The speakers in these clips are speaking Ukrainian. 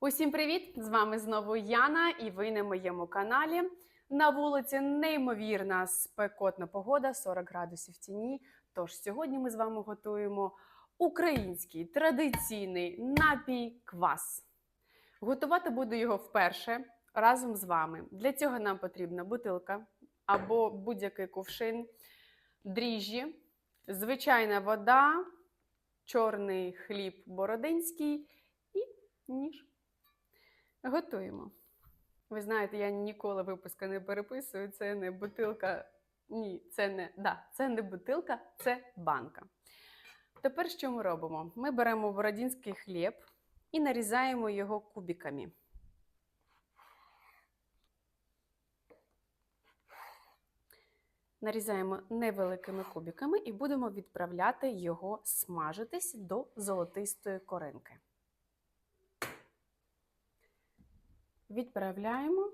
Усім привіт! З вами знову Яна, і ви на моєму каналі. На вулиці неймовірна спекотна погода, 40 градусів в тіні. Тож сьогодні ми з вами готуємо український традиційний напій квас. Готувати буду його вперше разом з вами. Для цього нам потрібна бутилка або будь-який кувшин, дріжджі, звичайна вода, чорний хліб бородинський і ніж. Готуємо. Ви знаєте, я ніколи випуска не переписую. Це не бутилка. Ні, це не да, це не бутилка, це банка. Тепер що ми робимо? Ми беремо бородінський хліб і нарізаємо його кубиками. Нарізаємо невеликими кубиками і будемо відправляти його смажитись до золотистої коринки. Відправляємо.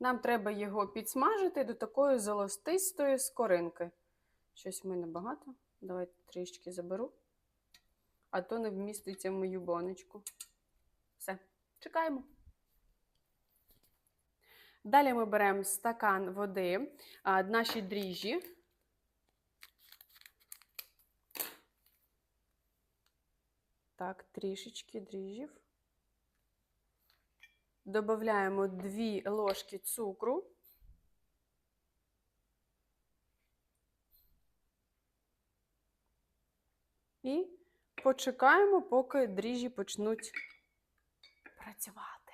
Нам треба його підсмажити до такої золотистої скоринки. Щось в мене багато. Давайте трішки заберу. А то не вміститься в мою баночку. Все, чекаємо. Далі ми беремо стакан води, наші дріжджі. Так, трішечки дріжджів. Добавляємо 2 ложки цукру. І почекаємо, поки дріжджі почнуть працювати.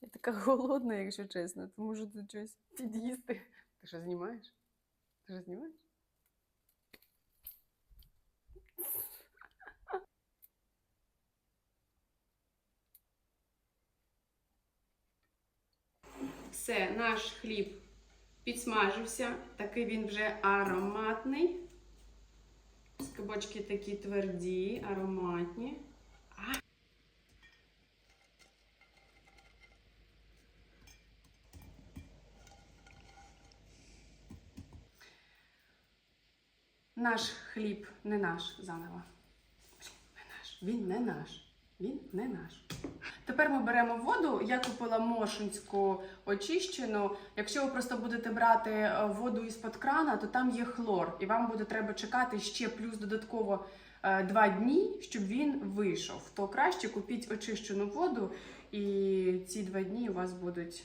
Я така голодна, якщо чесно, то можу тут щось під'їсти. Ти що знімаєш? Ти що знімаєш? Все, наш хліб підсмажився, такий він вже ароматний. Скибочки такі тверді, ароматні. Наш хліб не наш заново. Не наш. Він не наш. Він не наш. Тепер ми беремо воду. Я купила мошинську очищену. Якщо ви просто будете брати е, воду із-під крана, то там є хлор, і вам буде треба чекати ще плюс додатково е, два дні, щоб він вийшов. То краще купіть очищену воду, і ці два дні у вас будуть.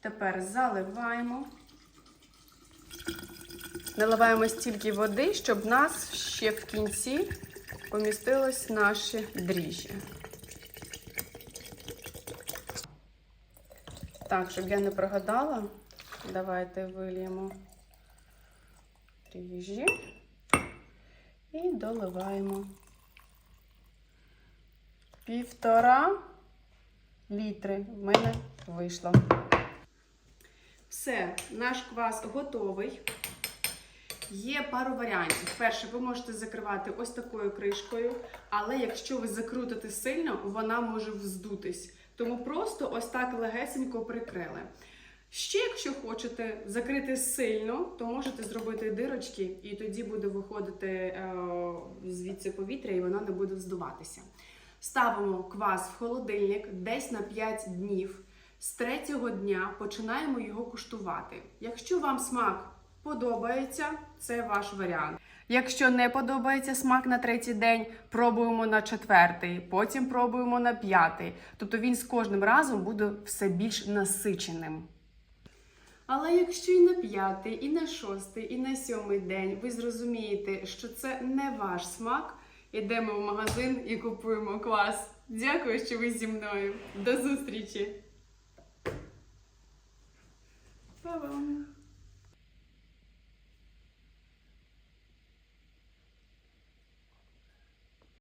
Тепер заливаємо. Наливаємо стільки води, щоб нас ще в кінці помістилось наші дріжджі. Так, щоб я не прогадала, давайте вильємо дріжджі і доливаємо півтора літри в мене вийшло. Все, наш квас готовий. Є пару варіантів. Перше, ви можете закривати ось такою кришкою, але якщо ви закрутите сильно, вона може вздутись. Тому просто ось так легесенько прикрили. Ще, якщо хочете закрити сильно, то можете зробити дирочки, і тоді буде виходити е, звідси повітря, і вона не буде вздуватися. Ставимо квас в холодильник десь на 5 днів. З третього дня починаємо його куштувати. Якщо вам смак подобається, це ваш варіант. Якщо не подобається смак на третій день, пробуємо на четвертий, потім пробуємо на п'ятий. Тобто він з кожним разом буде все більш насиченим. Але якщо і на п'ятий, і на шостий, і на сьомий день ви зрозумієте, що це не ваш смак, ідемо в магазин і купуємо квас. Дякую, що ви зі мною. До зустрічі!